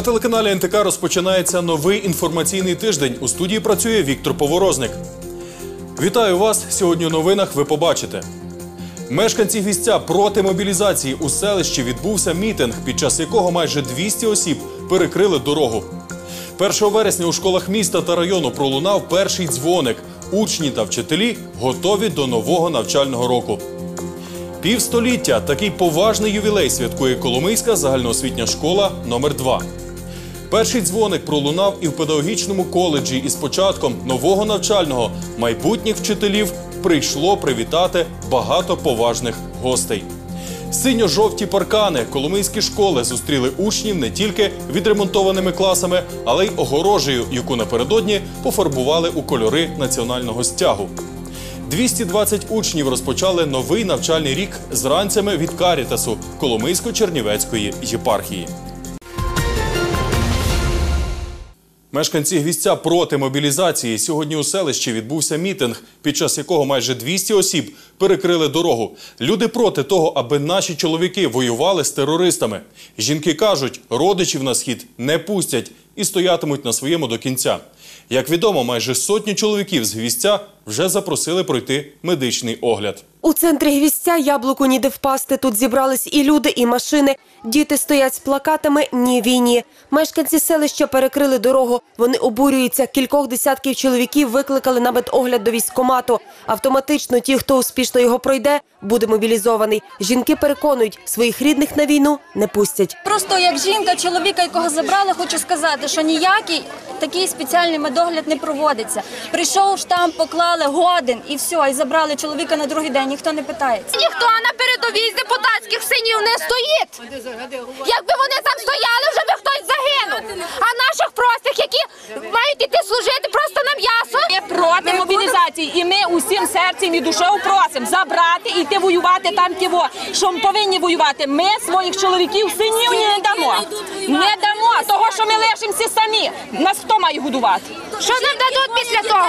На телеканалі НТК розпочинається новий інформаційний тиждень. У студії працює Віктор Поворозник. Вітаю вас! Сьогодні у новинах ви побачите. Мешканці гвістя проти мобілізації у селищі відбувся мітинг, під час якого майже 200 осіб перекрили дорогу. 1 вересня у школах міста та району пролунав перший дзвоник. Учні та вчителі готові до нового навчального року. Півстоліття такий поважний ювілей святкує Коломийська загальноосвітня школа номер 2 Перший дзвоник пролунав і в педагогічному коледжі із початком нового навчального майбутніх вчителів прийшло привітати багато поважних гостей. Синьо-жовті паркани коломийські школи зустріли учнів не тільки відремонтованими класами, але й огорожею, яку напередодні пофарбували у кольори національного стягу. 220 учнів розпочали новий навчальний рік з ранцями від Карітасу Коломийсько-Чернівецької єпархії. Мешканці гвістя проти мобілізації сьогодні у селищі відбувся мітинг, під час якого майже 200 осіб перекрили дорогу. Люди проти того, аби наші чоловіки воювали з терористами. Жінки кажуть, родичів на схід не пустять і стоятимуть на своєму до кінця. Як відомо, майже сотню чоловіків з гвістя вже запросили пройти медичний огляд. У центрі гвістя яблуку ніде впасти. Тут зібрались і люди, і машини. Діти стоять з плакатами «Ні війні». Мешканці селища перекрили дорогу. Вони обурюються. Кількох десятків чоловіків викликали на медогляд до військкомату. Автоматично ті, хто успішно його пройде, буде мобілізований. Жінки переконують, своїх рідних на війну не пустять. Просто як жінка, чоловіка, якого забрали, хочу сказати, що ніякий такий спеціальний медогляд не проводиться. Прийшов штамп, поклали годин і все, і забрали чоловіка на другий день. Ніхто не питається. Ніхто на передовій з депутатських синів не стоїть. Якби вони там стояли, вже би хтось загинув. А наших простих, які мають іти служити просто на м'ясо. Ми проти мобілізації, і ми усім серцем і душею просимо забрати і йти воювати там ківо. Що ми повинні воювати? Ми своїх чоловіків, синів не дамо. Не дамо того, що ми лишимося самі. Нас хто має годувати? Що нам дадуть після того?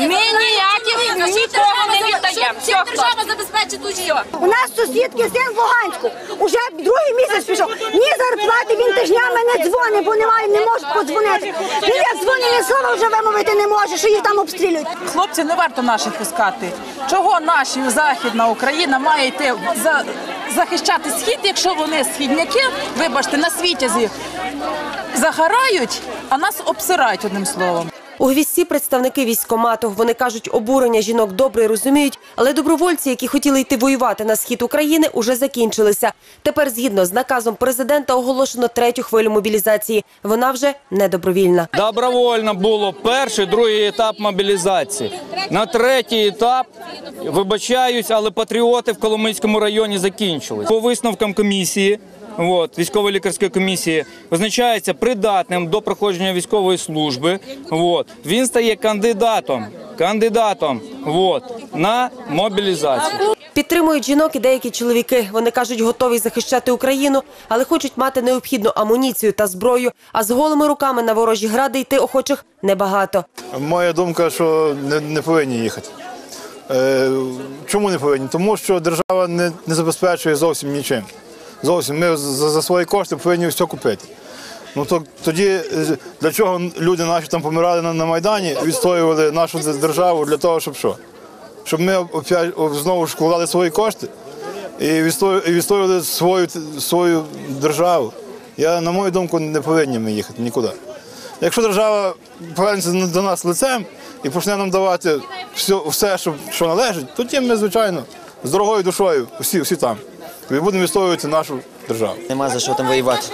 Ми ніяких нікого не віддаємо. Все, хто? забезпечить усього. У нас сусідки син в Луганську. Уже другий місяць пішов. Ні зарплати він тижнями не дзвонить, бо немає, не можуть подзвонити. Він як дзвонить, ні слова вже вимовити не може, що їх там обстрілюють. Хлопці, не варто наших пускати. Чого наші західна Україна має йти за, захищати схід, якщо вони східняки, вибачте, на світязі загорають, а нас обсирають одним словом. У гвісті представники військкомату. Вони кажуть, обурення жінок добре розуміють, але добровольці, які хотіли йти воювати на схід України, уже закінчилися. Тепер, згідно з наказом президента, оголошено третю хвилю мобілізації. Вона вже не добровільна. Добровольно було перший, другий етап мобілізації. На третій етап, вибачаюсь, але патріоти в Коломийському районі закінчились. По висновкам комісії, от, військово-лікарської комісії, визначається придатним до проходження військової служби. От, він стає кандидатом, кандидатом от, на мобілізацію. Підтримують жінок і деякі чоловіки. Вони кажуть, готові захищати Україну, але хочуть мати необхідну амуніцію та зброю. А з голими руками на ворожі гради йти охочих небагато. Моя думка, що не, не повинні їхати. Е, чому не повинні? Тому що держава не, не забезпечує зовсім нічим. Зовсім ми за, за свої кошти повинні все купити. Ну то тоді е, для чого люди наші там помирали на, на Майдані, відстоювали нашу державу для того, щоб що? Щоб ми опять знову ж вкладали свої кошти і відстоювали, свою, свою державу. Я, на мою думку, не повинні ми їхати нікуди. Якщо держава повернеться до нас лицем і почне нам давати все, все що, що належить, тоді ми, звичайно, з дорогою душою всі, всі там. І будемо відстоювати нашу державу. Нема за що там воювати.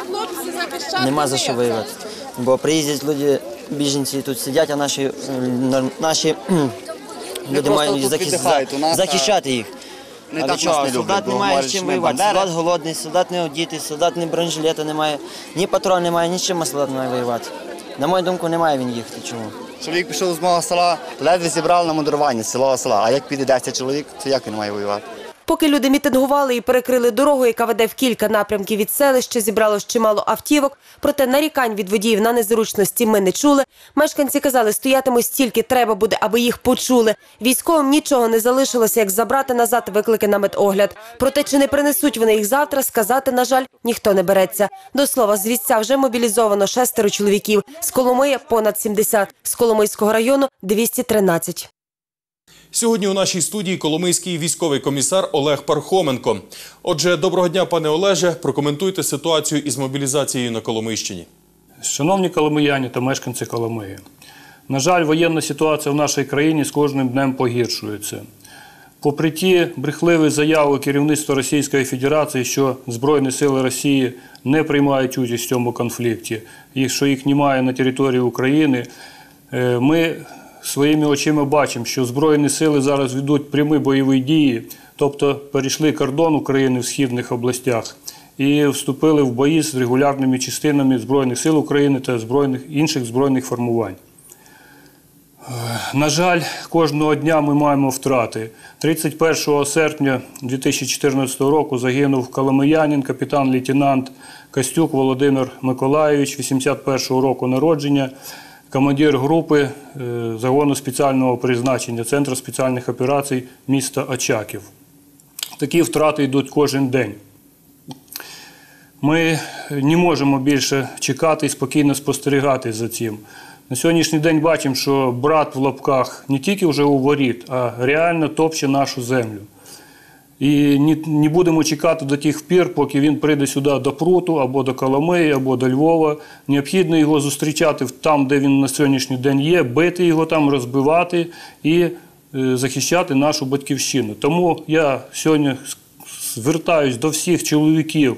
Нема за що воювати. Бо приїздять люди, біженці тут сидять, а наші, наші люди мають захис- захищати їх. а для чого? Солдат не має з чим воювати. Солдат голодний, солдат не одітий, солдат не бронежилета немає, ні патрон немає, ні з чим солдат не має воювати. На мою думку, немає він їхати. Чому? Чоловік пішов з мого села, ледве зібрали на мудрування з цілого села. А як піде 10 чоловік, то як він має воювати? Поки люди мітингували і перекрили дорогу, яка веде в кілька напрямків від селища, зібралось чимало автівок. Проте нарікань від водіїв на незручності ми не чули. Мешканці казали, стоятимуть стільки треба буде, аби їх почули. Військовим нічого не залишилося, як забрати назад виклики на медогляд. Проте чи не принесуть вони їх завтра, сказати, на жаль, ніхто не береться. До слова, з війська вже мобілізовано шестеро чоловіків. З Коломиї – понад 70, з Коломийського району – 213. Сьогодні у нашій студії Коломийський військовий комісар Олег Пархоменко. Отже, доброго дня, пане Олеже. Прокоментуйте ситуацію із мобілізацією на Коломийщині. Шановні коломияні та мешканці Коломиї, на жаль, воєнна ситуація в нашій країні з кожним днем погіршується. Попри ті брехливі заяви керівництва Російської Федерації, що Збройні сили Росії не приймають участь в цьому конфлікті, і що їх немає на території України, е, ми своїми очима бачимо, що Збройні сили зараз ведуть прямі бойові дії, тобто перейшли кордон України в східних областях і вступили в бої з регулярними частинами Збройних сил України та збройних, інших збройних формувань. На жаль, кожного дня ми маємо втрати. 31 серпня 2014 року загинув Коломиянин, капітан-лейтенант Костюк Володимир Миколайович, 81 року народження, командир групи е, загону спеціального призначення Центру спеціальних операцій міста Очаків. Такі втрати йдуть кожен день. Ми не можемо більше чекати і спокійно спостерігати за цим. На сьогоднішній день бачимо, що брат в лапках не тільки вже у воріт, а реально топче нашу землю. І не, будемо чекати до тих пір, поки він прийде сюди до Пруту, або до Коломиї, або до Львова. Необхідно його зустрічати там, де він на сьогоднішній день є, бити його там, розбивати і е, захищати нашу батьківщину. Тому я сьогодні звертаюсь до всіх чоловіків,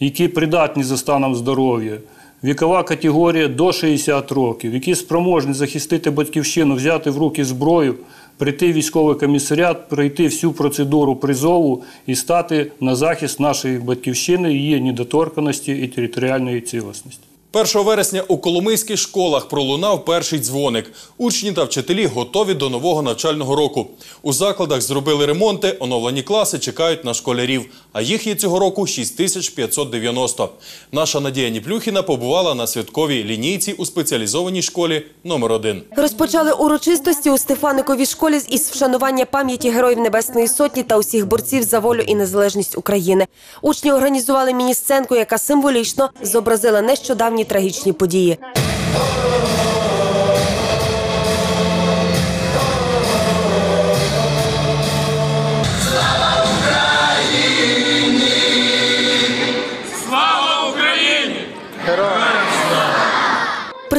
які придатні за станом здоров'я. Вікова категорія до 60 років, які спроможні захистити батьківщину, взяти в руки зброю, прийти в військовий комісаріат, пройти всю процедуру призову і стати на захист нашої батьківщини, її недоторканості і територіальної цілісності. 1 вересня у коломийських школах пролунав перший дзвоник. Учні та вчителі готові до нового навчального року. У закладах зробили ремонти, оновлені класи чекають на школярів. А їх є цього року 6590. Наша Надія Ніплюхіна побувала на святковій лінійці у спеціалізованій школі номер 1 Розпочали урочистості у Стефаниковій школі із вшанування пам'яті Героїв Небесної Сотні та усіх борців за волю і незалежність України. Учні організували міні-сценку, яка символічно зобразила нещодавні трагічні події.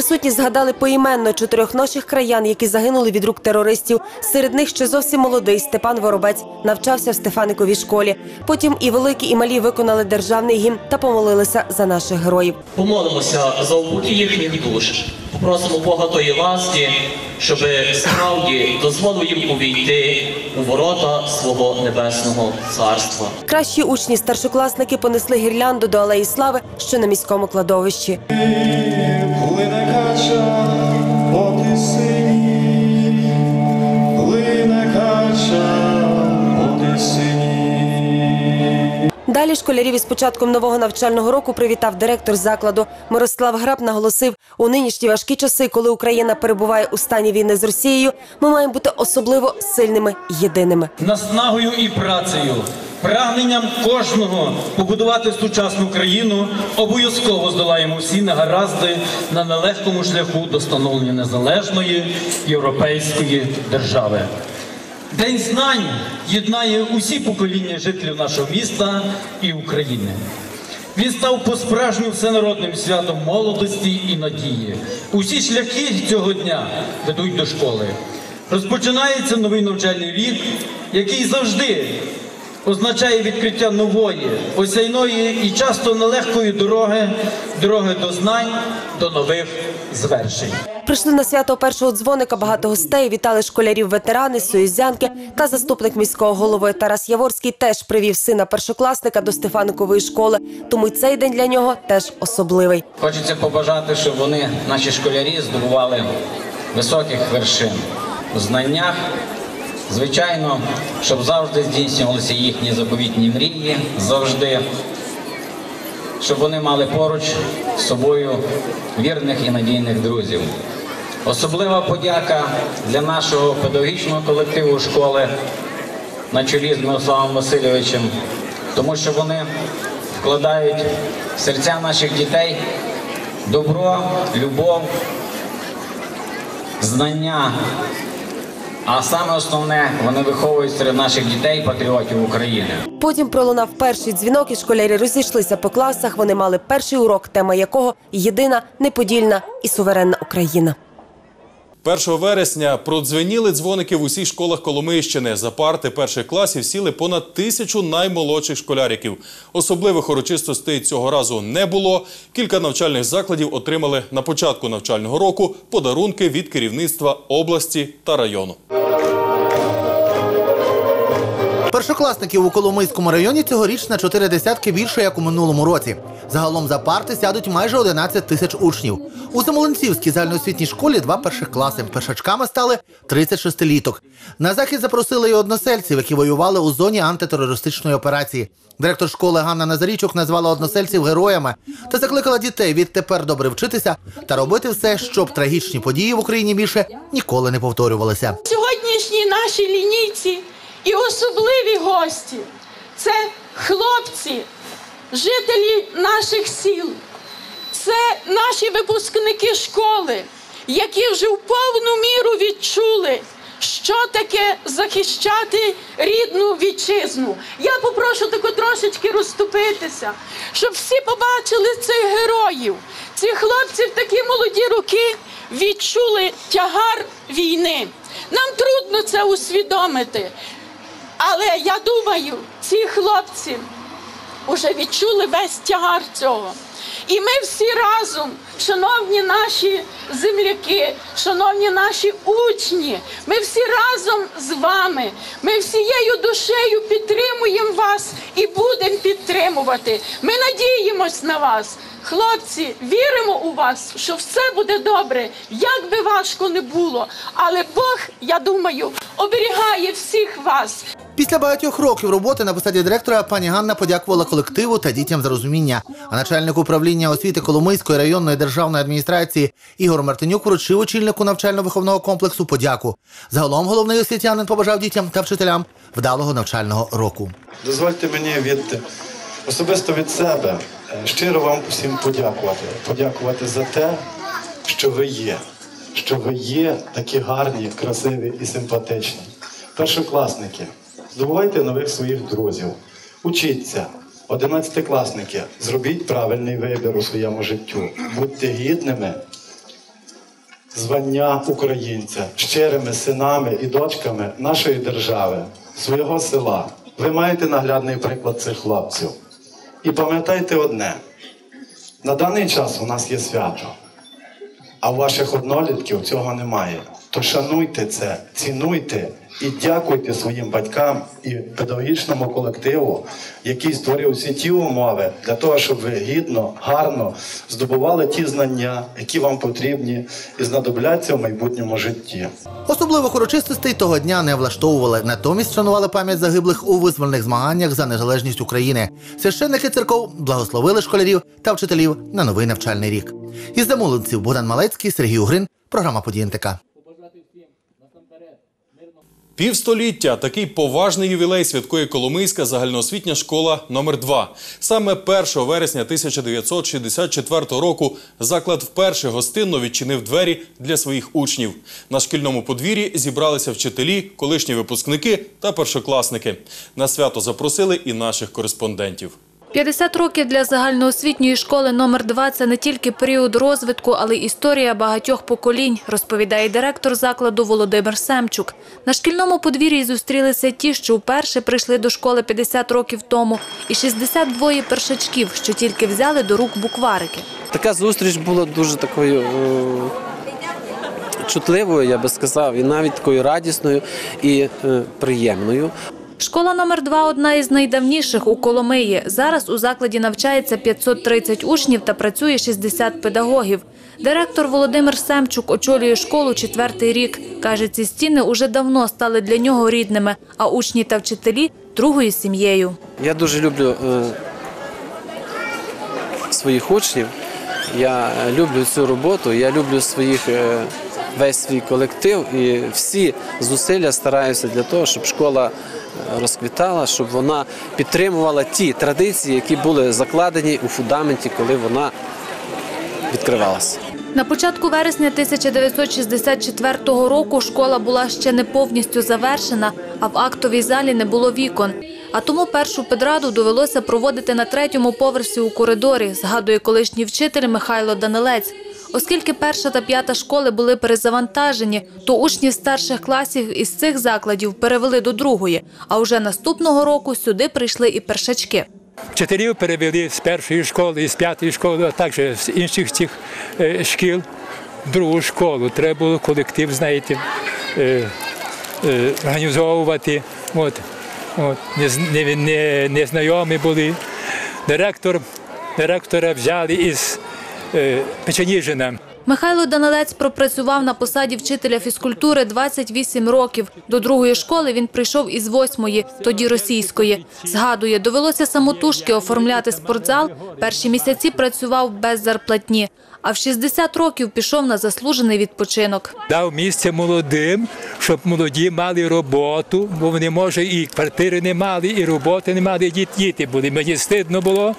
Присутні згадали поіменно чотирьох наших краян, які загинули від рук терористів. Серед них ще зовсім молодий Степан Воробець навчався в Стефаниковій школі. Потім і великі, і малі виконали державний гімн та помолилися за наших героїв. Помолимося за упокій їхніх душ. Попросимо Бога тої ласки, щоб справді дозволив їм увійти у ворота свого небесного царства. Кращі учні старшокласники понесли гірлянду до алеї слави, що на міському кладовищі. Далі школярів із початком нового навчального року привітав директор закладу. Мирослав Граб наголосив, у нинішні важкі часи, коли Україна перебуває у стані війни з Росією, ми маємо бути особливо сильними єдиними. наснагою і працею, прагненням кожного побудувати сучасну країну, обов'язково здолаємо всі негаразди на нелегкому шляху до становлення незалежної європейської держави. День знань єднає усі покоління жителів нашого міста і України. Він став по-справжньому всенародним святом молодості і надії. Усі шляхи цього дня ведуть до школи. Розпочинається новий навчальний рік, який завжди означає відкриття нової, осяйної і часто нелегкої дороги, дороги до знань, до нових звершень. Прийшли на свято першого дзвоника багато гостей. Вітали школярів ветерани, союзянки та заступник міського голови Тарас Яворський теж привів сина першокласника до Стефаникової школи. Тому цей день для нього теж особливий. Хочеться побажати, щоб вони, наші школярі, здобували високих вершин у знаннях Звичайно, щоб завжди здійснювалися їхні заповітні мрії, завжди, щоб вони мали поруч з собою вірних і надійних друзів. Особлива подяка для нашого педагогічного колективу школи на чолі з Мирославом Васильовичем, тому що вони вкладають в серця наших дітей добро, любов, знання. А саме основне, вони виховують серед наших дітей патріотів України. Потім пролунав перший дзвінок, і школярі розійшлися по класах. Вони мали перший урок, тема якого єдина, неподільна і суверенна Україна. 1 вересня продзвеніли дзвоники в усіх школах Коломийщини. За парти перших класів сіли понад тисячу наймолодших школяриків. Особливих урочистостей цього разу не було. Кілька навчальних закладів отримали на початку навчального року подарунки від керівництва області та району. Першокласників у Коломийському районі цьогоріч на чотири десятки більше, як у минулому році. Загалом за парти сядуть майже 11 тисяч учнів. У Замолинцівській загальноосвітній школі два перших класи. Першачками стали 36 літок. На захід запросили і односельців, які воювали у зоні антитерористичної операції. Директор школи Ганна Назарічук назвала односельців героями та закликала дітей відтепер добре вчитися та робити все, щоб трагічні події в Україні більше ніколи не повторювалися. Сьогоднішні наші лінійці і особливі гості це хлопці, жителі наших сіл, це наші випускники школи, які вже в повну міру відчули, що таке захищати рідну вітчизну. Я попрошу тако трошечки розступитися, щоб всі побачили цих героїв, цих хлопців такі молоді роки відчули тягар війни. Нам трудно це усвідомити. Але я думаю, ці хлопці вже відчули весь тягар цього. І ми всі разом, шановні наші земляки, шановні наші учні, ми всі разом з вами, ми всією душею підтримуємо вас і будемо підтримувати. Ми надіємось на вас. Хлопці, віримо у вас, що все буде добре, як би важко не було. Але Бог, я думаю, оберігає всіх вас. Після багатьох років роботи на посаді директора пані Ганна подякувала колективу та дітям за розуміння. А начальник управління освіти Коломийської районної державної адміністрації Ігор Мартинюк вручив очільнику навчально-виховного комплексу подяку. Загалом головний освітянин побажав дітям та вчителям вдалого навчального року. Дозвольте мені від особисто від себе е, щиро вам усім подякувати. Подякувати за те, що ви є, що ви є такі гарні, красиві і симпатичні. Першокласники, здобувайте нових своїх друзів, учіться. Одинадцятикласники, зробіть правильний вибір у своєму життю. Будьте гідними звання українця, щирими синами і дочками нашої держави, свого села. Ви маєте наглядний приклад цих хлопців. І пам'ятайте одне: на даний час у нас є свято, а у ваших однолітків цього немає. То шануйте це, цінуйте і дякуйте своїм батькам і педагогічному колективу, який створив всі ті умови для того, щоб ви гідно, гарно здобували ті знання, які вам потрібні і знадобляться в майбутньому житті. Особливих урочистостей того дня не влаштовували. Натомість шанували пам'ять загиблих у визвольних змаганнях за незалежність України. Священники церков благословили школярів та вчителів на новий навчальний рік. Із замовленців Богдан Малецький, Сергій Угрин, програма «Події НТК». Півстоліття такий поважний ювілей святкує Коломийська загальноосвітня школа номер 2 Саме 1 вересня 1964 року заклад вперше гостинно відчинив двері для своїх учнів. На шкільному подвір'ї зібралися вчителі, колишні випускники та першокласники. На свято запросили і наших кореспондентів. 50 років для загальноосвітньої школи номер 2 – це не тільки період розвитку, але й історія багатьох поколінь, розповідає директор закладу Володимир Семчук. На шкільному подвір'ї зустрілися ті, що вперше прийшли до школи 50 років тому, і 62 першачків, що тільки взяли до рук букварики. Така зустріч була дуже такою е, чутливою, я би сказав, і навіть такою радісною і е, приємною. Школа номер 2 одна із найдавніших у Коломиї. Зараз у закладі навчається 530 учнів та працює 60 педагогів. Директор Володимир Семчук очолює школу четвертий рік. Каже, ці стіни уже давно стали для нього рідними, а учні та вчителі другою сім'єю. Я дуже люблю е, своїх учнів. Я е, люблю цю роботу, я люблю своїх е, весь свій колектив і всі зусилля стараюся для того, щоб школа розквітала, щоб вона підтримувала ті традиції, які були закладені у фундаменті, коли вона відкривалася. На початку вересня 1964 року школа була ще не повністю завершена, а в актовій залі не було вікон. А тому першу педраду довелося проводити на третьому поверсі у коридорі, згадує колишній вчитель Михайло Данилець. Оскільки перша та п'ята школи були перезавантажені, то учнів старших класів із цих закладів перевели до другої, а вже наступного року сюди прийшли і першачки. Вчителів перевели з першої школи, з п'ятої школи, а також з інших цих е, шкіл другу школу. Треба було колектив, знаєте, е, е, організовувати. От, от, не, не, не, не знайомі були. Директор, директора взяли із Печеніжина. Михайло Данилець пропрацював на посаді вчителя фізкультури 28 років. До другої школи він прийшов із восьмої, тоді російської. Згадує, довелося самотужки оформляти спортзал. Перші місяці працював без зарплатні. А в 60 років пішов на заслужений відпочинок. Дав місце молодим, щоб молоді мали роботу, бо вони, може, і квартири не мали, і роботи не мали, і діти були. Мені стидно було,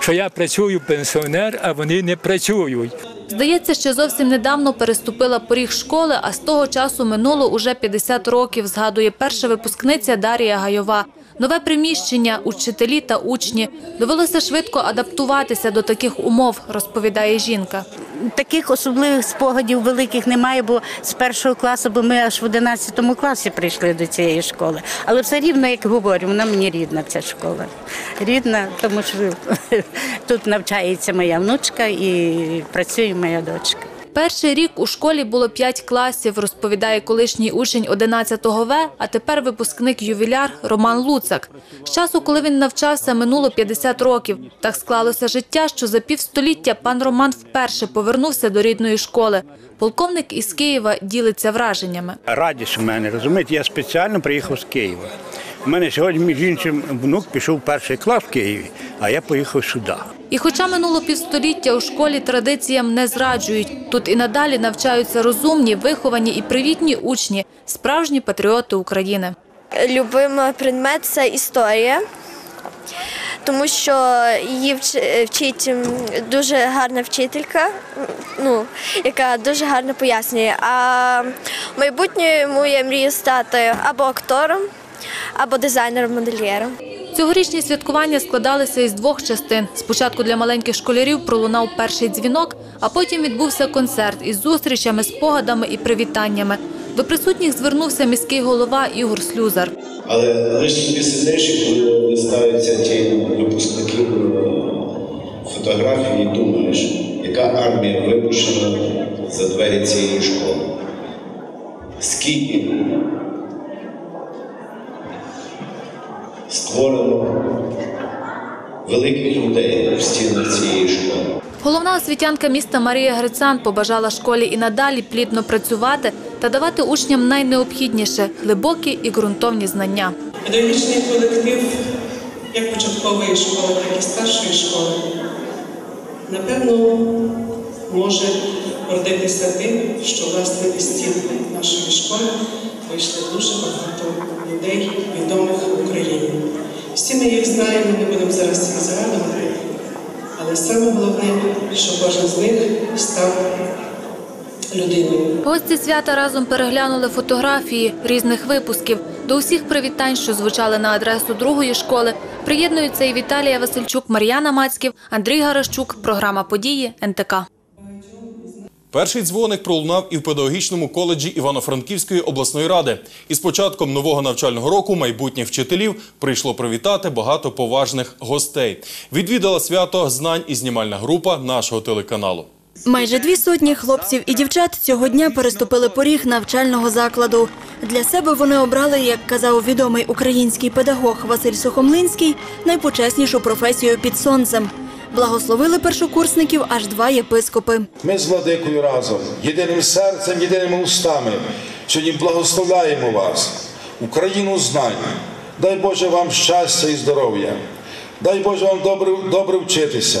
що я працюю пенсіонер, а вони не працюють. Здається, що зовсім недавно переступила поріг школи, а з того часу минуло уже 50 років, згадує перша випускниця Дарія Гайова. Нове приміщення, учителі та учні. Довелося швидко адаптуватися до таких умов, розповідає жінка. Таких особливих спогадів великих немає, бо з першого класу, бо ми аж в 11 класі прийшли до цієї школи. Але все рівно, як говорю, вона мені рідна ця школа. Рідна, тому що тут навчається моя внучка і працює моя дочка. Перший рік у школі було 5 класів, розповідає колишній учень 11 В, а тепер випускник ювіляр Роман Луцак. З часу, коли він навчався, минуло 50 років. Так склалося життя, що за півстоліття пан Роман вперше повернувся до рідної школи. Полковник із Києва ділиться враженнями. Радість у мене, розумієте, я спеціально приїхав з Києва. У мене сьогодні, між іншим, внук пішов в перший клас в Києві, а я поїхав сюди. І хоча минуло півстоліття у школі традиціям не зраджують, тут і надалі навчаються розумні, виховані і привітні учні, справжні патріоти України. Любимий предмет це історія, тому що її вчить дуже гарна вчителька, ну, яка дуже гарно пояснює. А в майбутньому я мрію стати або актором, або дизайнером-модельєром. Цьогорічні святкування складалися із двох частин. Спочатку для маленьких школярів пролунав перший дзвінок, а потім відбувся концерт із зустрічами, спогадами і привітаннями. До присутніх звернувся міський голова Ігор Слюзар. Але лише тобі сидиш, і коли ставиться ті випускників е, фотографії, думаєш, яка армія випущена за двері цієї школи. Скільки створено великих людей в стінах цієї школи. Головна освітянка міста Марія Грицан побажала школі і надалі плідно працювати та давати учням найнеобхідніше глибокі і ґрунтовні знання. Педагогічний колектив як початкової школи, так і старшої школи, напевно, може гордитися тим, що власне із стін нашої школи вийшли дуже багато людей, відомих в Україні. Всі ми їх знаємо, не будемо зараз їх згадувати, але саме головне, що кожен з них став людиною. Гості свята разом переглянули фотографії різних випусків. До усіх привітань, що звучали на адресу другої школи, приєднуються і Віталія Васильчук, Мар'яна Мацьків, Андрій Гарашчук. Програма події НТК. Перший дзвоник пролунав і в педагогічному коледжі Івано-Франківської обласної ради. І з початком нового навчального року майбутніх вчителів прийшло привітати багато поважних гостей. Відвідала свято знань і знімальна група нашого телеканалу. Майже дві сотні хлопців і дівчат цього дня переступили поріг навчального закладу. Для себе вони обрали, як казав відомий український педагог Василь Сухомлинський, найпочеснішу професію під сонцем. Благословили першокурсників аж два єпископи. Ми з владикою разом, єдиним серцем, єдиними устами, сьогодні благословляємо вас, Україну знань. Дай Боже вам щастя і здоров'я. Дай Боже вам добре, добре вчитися.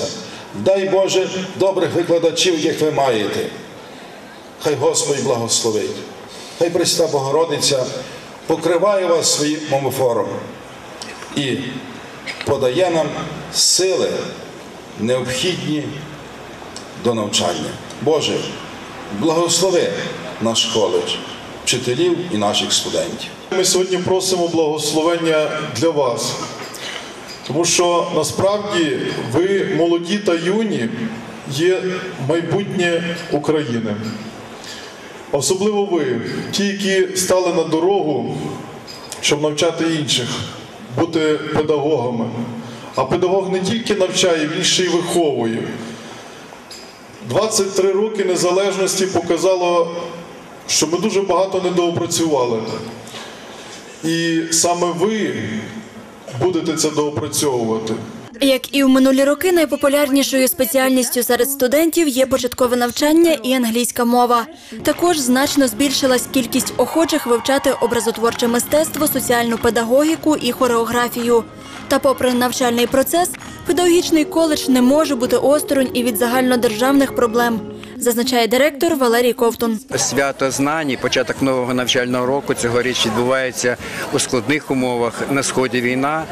Дай Боже добрих викладачів, яких ви маєте. Хай Господь благословить. Хай Пресвята Богородиця покриває вас своїм омофором і подає нам сили необхідні до навчання. Боже, благослови наш коледж, вчителів і наших студентів. Ми сьогодні просимо благословення для вас, тому що насправді ви молоді та юні є майбутнє України. Особливо ви, ті, які стали на дорогу, щоб навчати інших, бути педагогами. А педагог не тільки навчає, він ще й виховує. 23 роки незалежності показало, що ми дуже багато недоопрацювали. І саме ви будете це доопрацьовувати. Як і в минулі роки, найпопулярнішою спеціальністю серед студентів є початкове навчання і англійська мова. Також значно збільшилась кількість охочих вивчати образотворче мистецтво, соціальну педагогіку і хореографію. Та, попри навчальний процес, педагогічний коледж не може бути осторонь і від загальнодержавних проблем, зазначає директор Валерій Ковтун. Свято знань і початок нового навчального року цьогоріч відбувається у складних умовах. На сході війна,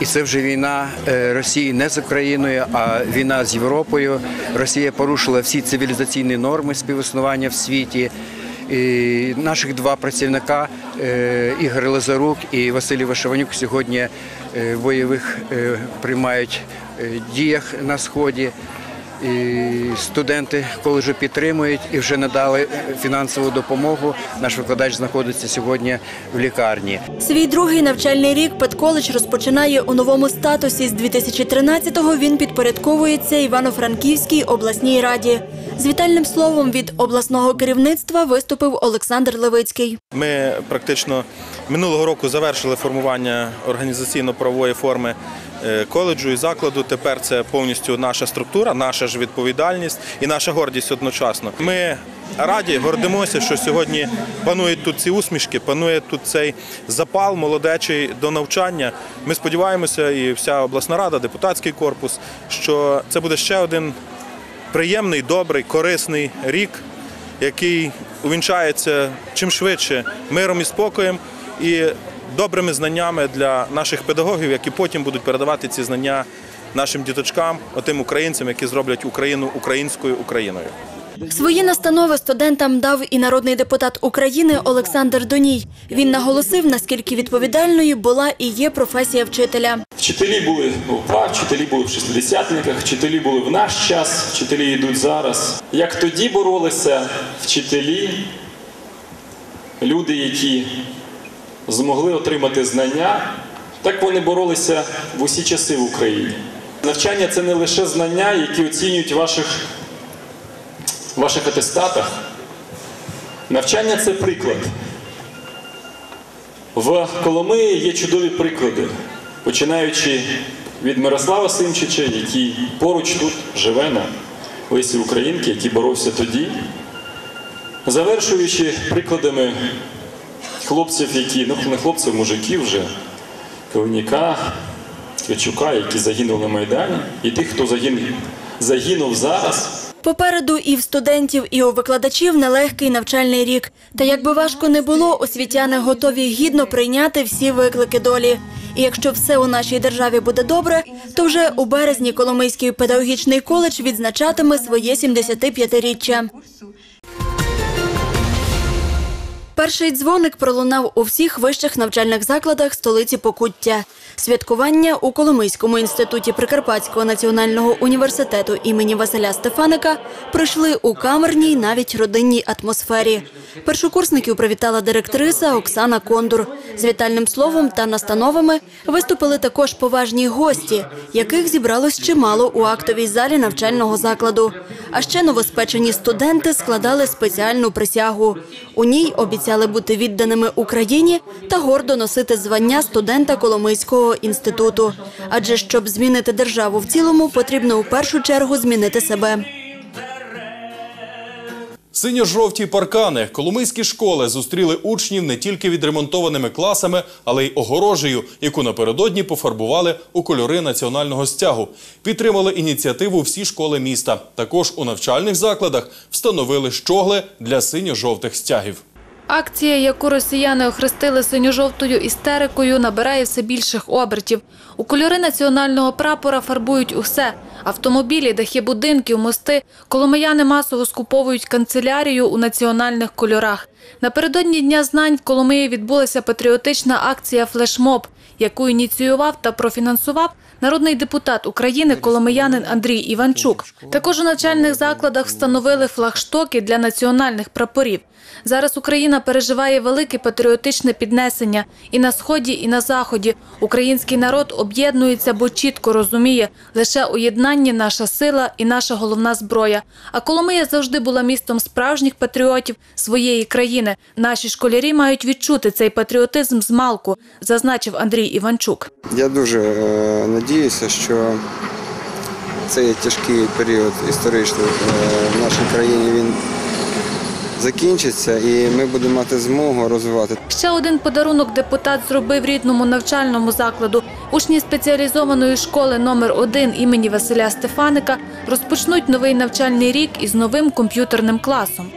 і це вже війна е, Росії не з Україною, а війна з Європою. Росія порушила всі цивілізаційні норми співіснування в світі. І наших два працівника е, Ігор Лазарук і Василій Вишиванюк сьогодні е, бойових приймають діях на сході. І студенти коледжу підтримують і вже надали фінансову допомогу. Наш викладач знаходиться сьогодні в лікарні. Свій другий навчальний рік педколедж розпочинає у новому статусі. З 2013-го він підпорядковується Івано-Франківській обласній раді. З вітальним словом від обласного керівництва виступив Олександр Левицький. Ми практично минулого року завершили формування організаційно-правової форми е, коледжу і закладу. Тепер це повністю наша структура, наша ж відповідальність і наша гордість одночасно. Ми раді, гордимося, що сьогодні панують тут ці усмішки, панує тут цей запал молодечий до навчання. Ми сподіваємося, і вся обласна рада, депутатський корпус, що це буде ще один приємний, добрий, корисний рік, який увінчається чим швидше миром і спокоєм і добрими знаннями для наших педагогів, які потім будуть передавати ці знання нашим діточкам, отим українцям, які зроблять Україну українською Україною. Свої настанови студентам дав і народний депутат України Олександр Доній. Він наголосив, наскільки відповідальною була і є професія вчителя. Вчителі були в УПА, вчителі були в шестидесятниках, вчителі були в наш час, вчителі йдуть зараз. Як тоді боролися вчителі, люди, які змогли отримати знання, так вони боролися в усі часи в Україні. Навчання це не лише знання, які оцінюють ваших, ваших атестатах. Навчання це приклад. В Коломиї є чудові приклади, починаючи від Мирослава Симчича, який поруч тут живе на Лисі Українки, який боровся тоді, завершуючи прикладами хлопців, які, ну не хлопців, мужиків вже, Калиніка, Твячука, які загинули на Майдані, і тих, хто загинув, загинув зараз. Попереду і в студентів, і у викладачів нелегкий навчальний рік. Та якби важко не було, освітяни готові гідно прийняти всі виклики долі. І якщо все у нашій державі буде добре, то вже у березні Коломийський педагогічний коледж відзначатиме своє 75-річчя. Перший дзвоник пролунав у всіх вищих навчальних закладах столиці Покуття. Святкування у Коломийському інституті Прикарпатського національного університету імені Василя Стефаника пройшли у камерній, навіть родинній атмосфері. Першокурсників привітала директриса Оксана Кондур. З вітальним словом та настановами виступили також поважні гості, яких зібралось чимало у актовій залі навчального закладу. А ще новоспечені студенти складали спеціальну присягу. У ній обіцяли бути відданими Україні та гордо носити звання студента Коломийського Коломийського інституту. Адже щоб змінити державу в цілому, потрібно у першу чергу змінити себе. Синьо-жовті паркани коломийські школи зустріли учнів не тільки відремонтованими класами, але й огорожею, яку напередодні пофарбували у кольори національного стягу. Підтримали ініціативу всі школи міста. Також у навчальних закладах встановили щогли для синьо-жовтих стягів. Акція, яку росіяни охрестили синьо-жовтою істерикою, набирає все більших обертів. У кольори національного прапора фарбують усе – автомобілі, дахи будинків, мости. Коломияни масово скуповують канцелярію у національних кольорах. Напередодні Дня знань в Коломиї відбулася патріотична акція «Флешмоб», яку ініціював та профінансував народний депутат України коломиянин Андрій Іванчук. Також у навчальних закладах встановили флагштоки для національних прапорів. Зараз Україна переживає велике патріотичне піднесення і на сході, і на заході. Український народ об'єднується, бо чітко розуміє, лише у єднанні наша сила і наша головна зброя. А Коломия завжди була містом справжніх патріотів своєї країни. Наші школярі мають відчути цей патріотизм з малку, зазначив Андрій Іванчук. Я дуже е, надіюся, що цей тяжкий період історичний е, в нашій країні він закінчиться і ми будемо мати змогу розвивати. Ще один подарунок депутат зробив рідному навчальному закладу. Учні спеціалізованої школи номер 1 імені Василя Стефаника розпочнуть новий навчальний рік із новим комп'ютерним класом.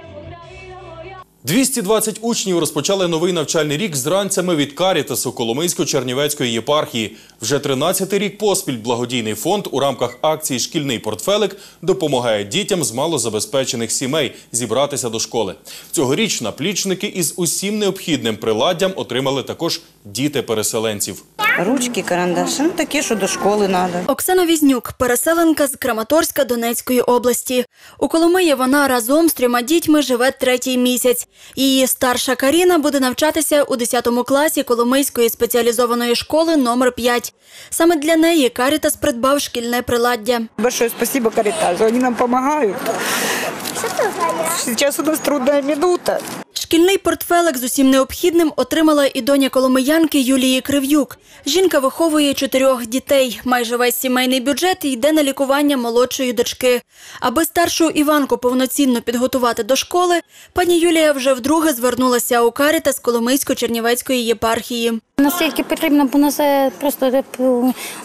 220 учнів розпочали новий навчальний рік з ранцями від Карітасу Коломийсько-Чернівецької єпархії. Вже 13-й рік поспіль благодійний фонд у рамках акції Шкільний портфелик допомагає дітям з малозабезпечених сімей зібратися до школи. Цьогоріч наплічники із усім необхідним приладдям отримали також діти переселенців. Ручки, карандаші, ну такі, що до школи треба. Оксана Візнюк, переселенка з Краматорська Донецької області. У Коломиї вона разом з трьома дітьми живе третій місяць. Її старша Каріна буде навчатися у 10 класі Коломийської спеціалізованої школи номер 5. Саме для неї Карітас придбав шкільне приладдя. Большое спасибо Каритасу, они нам помогают. Сейчас у нас трудная минута. Шкільний портфелик з усім необхідним отримала і доня коломиянки Юлії Крив'юк. Жінка виховує чотирьох дітей. Майже весь сімейний бюджет йде на лікування молодшої дочки. Аби старшу Іванку повноцінно підготувати до школи, пані Юлія вже вдруге звернулася у Каріта з Коломийсько-Чернівецької єпархії. Наскільки потрібно, бо на це просто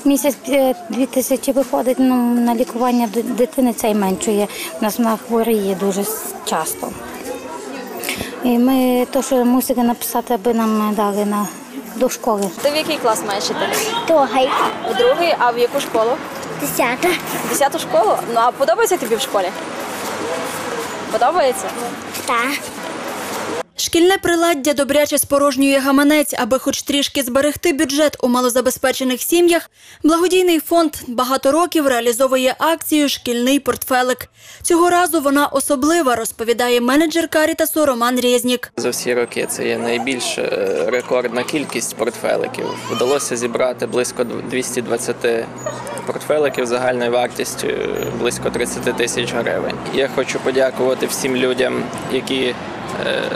місяць е, дві тисячі виходить ну, на лікування дитини, це й меншує. У нас вона хворіє дуже часто. І ми то, що мусили написати, аби нам дали на до школи. Ти в який клас маєш іти? Другий. В другий, а в яку школу? Десята. Десяту школу? Ну а подобається тобі в школі? Подобається? Так. Шкільне приладдя добряче спорожнює гаманець, аби хоч трішки зберегти бюджет у малозабезпечених сім'ях. Благодійний фонд багато років реалізовує акцію Шкільний портфелик. Цього разу вона особлива, розповідає менеджер Карітасу Роман Резнік. За всі роки це є найбільш е, рекордна кількість портфеликів. Вдалося зібрати близько 220 портфеликів загальною вартістю е, близько 30 тисяч гривень. Я хочу подякувати всім людям, які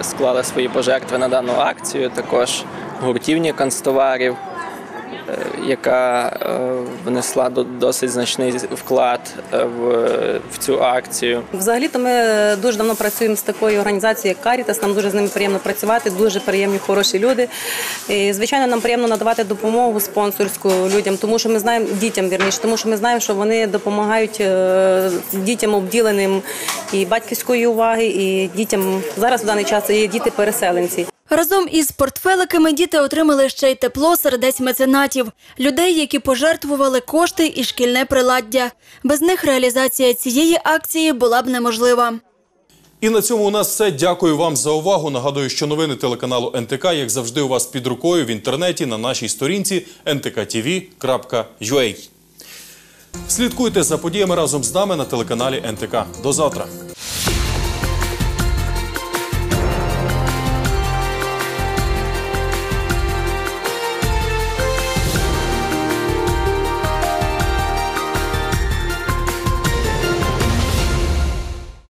склали свої пожертви на дану акцію. Також гуртівні канцтоварів, е, яка е, внесла до- досить значний вклад е, в, цю акцію. Взагалі-то ми дуже давно працюємо з такою організацією, як Карітас. Нам дуже з ними приємно працювати, дуже приємні, хороші люди. І, звичайно, нам приємно надавати допомогу спонсорську людям, тому що ми знаємо дітям вірніше, тому що ми знаємо, що вони допомагають е, дітям обділеним і батьківської уваги, і дітям зараз в даний час є діти-переселенці. Разом із портфеликами діти отримали ще й тепло сердець меценатів, людей, які пожертвували кошти і шкільне приладдя. Без них реалізація цієї акції була б неможлива. І на цьому у нас все. Дякую вам за увагу. Нагадую, що новини телеканалу НТК, як завжди, у вас під рукою в інтернеті на нашій сторінці ntkTV.ua. Слідкуйте за подіями разом з нами на телеканалі НТК. До завтра.